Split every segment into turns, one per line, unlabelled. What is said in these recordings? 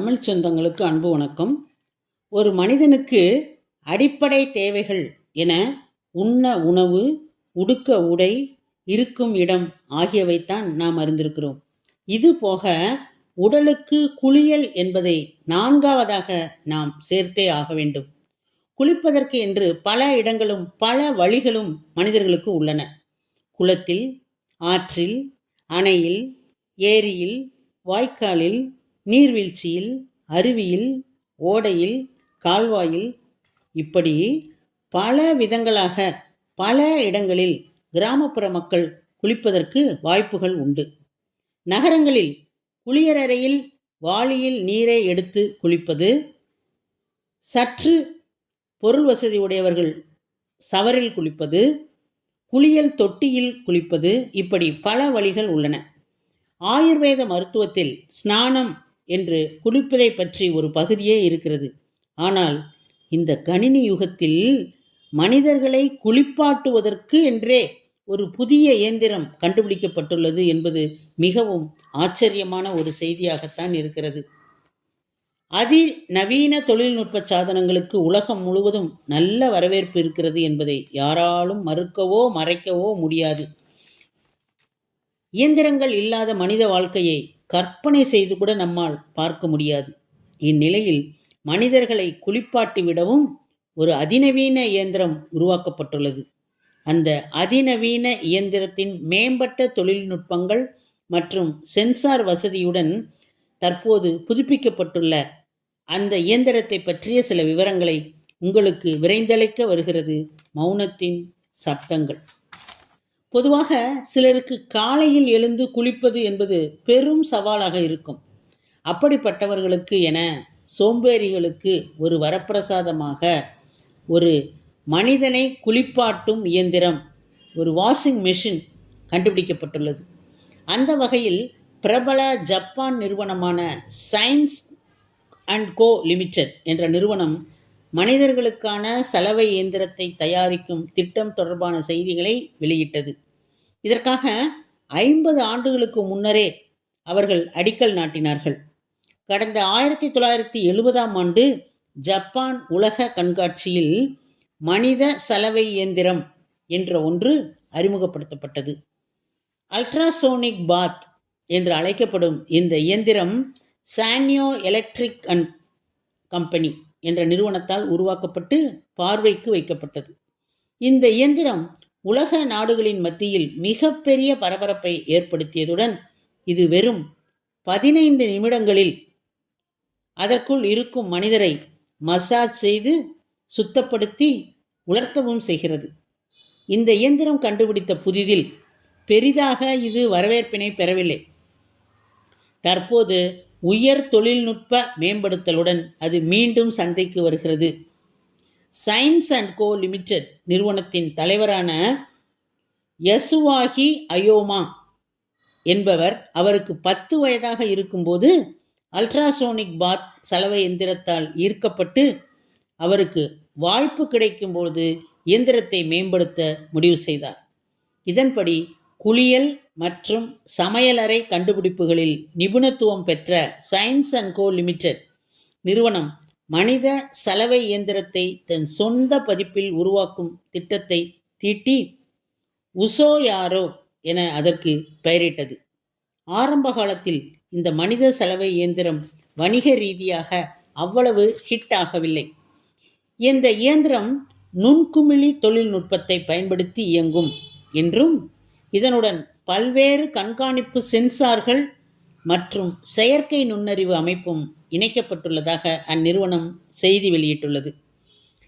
தமிழ் சொந்தங்களுக்கு அன்பு வணக்கம். ஒரு மனிதனுக்கு அடிப்படை தேவைகள் என உண்ண உணவு உடுக்க உடை இருக்கும் இடம் ஆகியவைத்தான் நாம் அறிந்திருக்கிறோம். இது போக உடலுக்கு குளியல் என்பதை நான்காவதாக நாம் சேர்த்தே ஆக வேண்டும். குளிப்பதற்கு என்று பல இடங்களும் பல வழிகளும் மனிதர்களுக்கு உள்ளன. குளத்தில் ஆற்றில் அணையில் ஏரியில் வாய்க்காலில் நீர்வீழ்ச்சியில் அருவியில் ஓடையில் கால்வாயில் இப்படி பல விதங்களாக பல இடங்களில் கிராமப்புற மக்கள் குளிப்பதற்கு வாய்ப்புகள் உண்டு. நகரங்களில் குளியலறையில் வாளியில் நீரை எடுத்து குளிப்பது சற்று பொருள் வசதி உடையவர்கள் சவரில் குளிப்பது குளியல் தொட்டியில் குளிப்பது இப்படி பல வழிகள் உள்ளன. ஆயுர்வேத மருத்துவத்தில் ஸ்நானம் என்று குளிப்பதை பற்றி ஒரு பகுதியே இருக்கிறது. ஆனால் இந்த கணினி யுகத்தில் மனிதர்களை குளிப்பாட்டுவதற்கு என்றே ஒரு புதிய இயந்திரம் கண்டுபிடிக்கப்பட்டுள்ளது என்பது மிகவும் ஆச்சரியமான ஒரு செய்தியாகத்தான் இருக்கிறது. அதி நவீன தொழில்நுட்ப சாதனங்களுக்கு உலகம் முழுவதும் நல்ல வரவேற்பு இருக்கிறது என்பதை யாராலும் மறுக்கவோ மறைக்கவோ முடியாது. இயந்திரங்கள் இல்லாத மனித வாழ்க்கையை கற்பனை செய்து கூட நம்மால் பார்க்க முடியாது. இந்நிலையில் மனிதர்களை குளிப்பாட்டி விடவும் ஒரு அதிநவீன இயந்திரம் உருவாக்கப்பட்டுள்ளது. அந்த அதிநவீன இயந்திரத்தின் மேம்பட்ட தொழில்நுட்பங்கள் மற்றும் சென்சார் வசதியுடன் தற்போது புதுப்பிக்கப்பட்டுள்ள அந்த இயந்திரத்தை பற்றிய சில விவரங்களை உங்களுக்கு விரைந்தளிக்க வருகிறது மௌனத்தின் சப்தங்கள். பொதுவாக சிலருக்கு காலையில் எழுந்து குளிப்பது என்பது பெரும் சவாலாக இருக்கும். அப்படிப்பட்டவர்களுக்கு என சோம்பேறிகளுக்கு ஒரு வரப்பிரசாதமாக ஒரு மனிதனை குளிப்பாட்டும் இயந்திரம் ஒரு வாஷிங் மிஷின் கண்டுபிடிக்கப்பட்டுள்ளது. அந்த வகையில் பிரபல ஜப்பான் நிறுவனமான சயின்ஸ் அண்ட் கோ லிமிடெட் என்ற நிறுவனம் மனிதர்களுக்கான சலவை இயந்திரத்தை தயாரிக்கும் திட்டம் தொடர்பான செய்திகளை வெளியிட்டது. இதற்காக ஐம்பது ஆண்டுகளுக்கு முன்னரே அவர்கள் அடிக்கல் நாட்டினார்கள். கடந்த ஆயிரத்தி தொள்ளாயிரத்தி எழுபதாம் ஆண்டு ஜப்பான் உலக கண்காட்சியில் மனித சலவை இயந்திரம் என்ற ஒன்று அறிமுகப்படுத்தப்பட்டது. அல்ட்ராசோனிக் பாத் என்று அழைக்கப்படும் இந்த இயந்திரம் சானியோ எலக்ட்ரிக் அண்ட் கம்பெனி என்ற நிறுவனத்தால் உருவாக்கப்பட்டு பார்வைக்கு வைக்கப்பட்டது. இந்த இயந்திரம் உலக நாடுகளின் மத்தியில் மிகப்பெரிய பரபரப்பை ஏற்படுத்தியதுடன் இது வெறும் பதினைந்து நிமிடங்களில் அதற்குள் இருக்கும் மனிதரை மசாஜ் செய்து சுத்தப்படுத்தி உலர்த்தவும் செய்கிறது. இந்த இயந்திரம் கண்டுபிடித்த புதிதில் பெரிதாக இது வரவேற்பினை பெறவில்லை. தற்போது உயர் தொழில்நுட்ப மேம்படுத்தலுடன் அது மீண்டும் சந்தைக்கு வருகிறது. சயின்ஸ் அண்ட் கோ லிமிடெட் நிறுவனத்தின் தலைவரான யசுவாகி அயோமா என்பவர் அவருக்கு பத்து வயதாக இருக்கும்போது அல்ட்ராசோனிக் பாத் சலவை எந்திரத்தால் ஈர்க்கப்பட்டு அவருக்கு வாய்ப்பு கிடைக்கும்போது இயந்திரத்தை மேம்படுத்த முடிவு செய்தார். இதன்படி குளியல் மற்றும் சமையலறை கண்டுபிடிப்புகளில் நிபுணத்துவம் பெற்ற சயின்ஸ் அண்ட் கோ லிமிடெட் நிறுவனம் மனித சலவை இயந்திரத்தை தன் சொந்த பதிப்பில் உருவாக்கும் திட்டத்தை தீட்டி உசோயாரோ என அதற்கு பெயரிட்டது. ஆரம்ப காலத்தில் இந்த மனித சலவை இயந்திரம் வணிக ரீதியாக அவ்வளவு ஹிட் ஆகவில்லை. இந்த இயந்திரம் நுண்குமிழி தொழில்நுட்பத்தை பயன்படுத்தி இயங்கும் என்றும் இதனுடன் பல்வேறு கண்காணிப்பு சென்சார்கள் மற்றும் செயற்கை நுண்ணறிவு அமைப்பும் இணைக்கப்பட்டுள்ளதாக அந்நிறுவனம் செய்தி வெளியிட்டுள்ளது.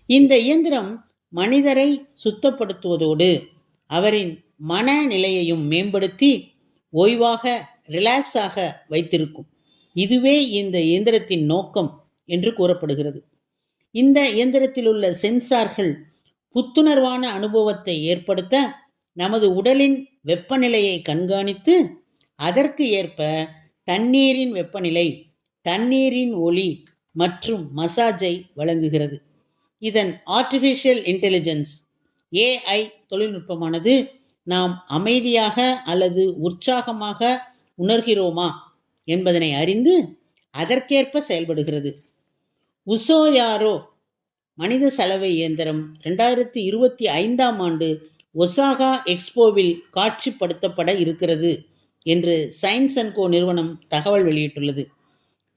இந்த இயந்திரம் மனிதரை சுத்தப்படுத்துவதோடு அவரின் மனநிலையையும் மேம்படுத்தி ஓய்வாக ரிலாக்ஸாக வைத்திருக்கும். இதுவே இந்த இயந்திரத்தின் நோக்கம் என்று கூறப்படுகிறது. இந்த இயந்திரத்தில் உள்ள சென்சார்கள் புத்துணர்வான அனுபவத்தை ஏற்படுத்த நமது உடலின் வெப்பநிலையை கண்காணித்து அதற்கு ஏற்ப தண்ணீரின் வெப்பநிலை தண்ணீரின் ஒளி மற்றும் மசாஜை வழங்குகிறது. இதன் ஆர்டிஃபிஷியல் இன்டெலிஜென்ஸ் ஏஐ தொழில்நுட்பமானது நாம் அமைதியாக அல்லது உற்சாகமாக உணர்கிறோமா என்பதனை அறிந்து அதற்கேற்ப செயல்படுகிறது. உசோயாரோ மனித சலவை இயந்திரம் ரெண்டாயிரத்தி இருபத்தி ஐந்தாம் ஆண்டு ஒசாகா எக்ஸ்போவில் காட்சிப்படுத்தப்பட இருக்கிறது என்று சயின்ஸ் அண்ட் கோ நிறுவனம் தகவல் வெளியிட்டுள்ளது.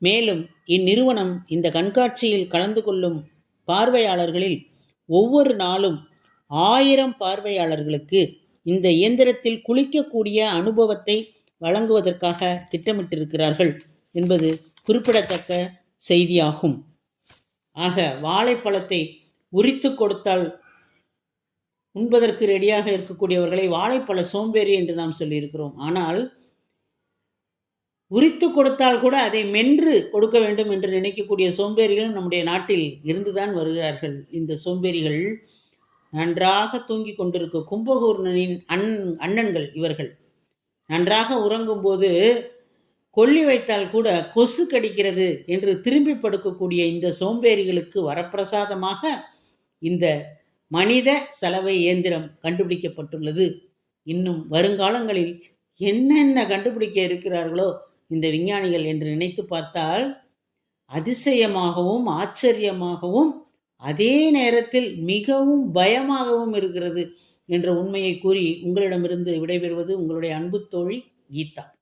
மேலும் இந்நிறுவனம் இந்த கண்காட்சியில் கலந்து கொள்ளும் பார்வையாளர்களில் ஒவ்வொரு நாளும் ஆயிரம் பார்வையாளர்களுக்கு இந்த இயந்திரத்தில் குளிக்கக்கூடிய அனுபவத்தை வழங்குவதற்காக திட்டமிட்டிருக்கிறார்கள் என்பது குறிப்பிடத்தக்க செய்தியாகும். ஆக வாழைப்பழத்தை உரித்து கொடுத்தால் உண்பதற்கு ரெடியாக இருக்கக்கூடியவர்களை வாழைப்பழ சோம்பேறி என்று நாம் சொல்லியிருக்கிறோம். ஆனால் உரித்து கொடுத்தால் கூட அதை மென்று கொடுக்க வேண்டும் என்று நினைக்கக்கூடிய சோம்பேறிகளும் நம்முடைய நாட்டில் இருந்துதான் வருகிறார்கள். இந்த சோம்பேறிகள் நன்றாக தூங்கி கொண்டிருக்க கும்பகூர்ணனின் அண் அண்ணன்கள் இவர்கள். நன்றாக உறங்கும்போது கொல்லி வைத்தால் கூட கொசு கடிக்கிறது என்று திரும்பி படுக்கக்கூடிய இந்த சோம்பேறிகளுக்கு வரப்பிரசாதமாக இந்த மனித சலவை இயந்திரம் கண்டுபிடிக்கப்பட்டுள்ளது. இன்னும் வருங்காலங்களில் என்னென்ன கண்டுபிடிக்க இருக்கிறார்களோ இந்த விஞ்ஞானிகள் என்று நினைத்து பார்த்தால் அதிசயமாகவும் ஆச்சரியமாகவும் அதே நேரத்தில் மிகவும் பயமாகவும் இருக்கிறது என்ற உண்மையை கூறி உங்களிடமிருந்து விடைபெறுவது உங்களுடைய அன்பு தோழி கீதா.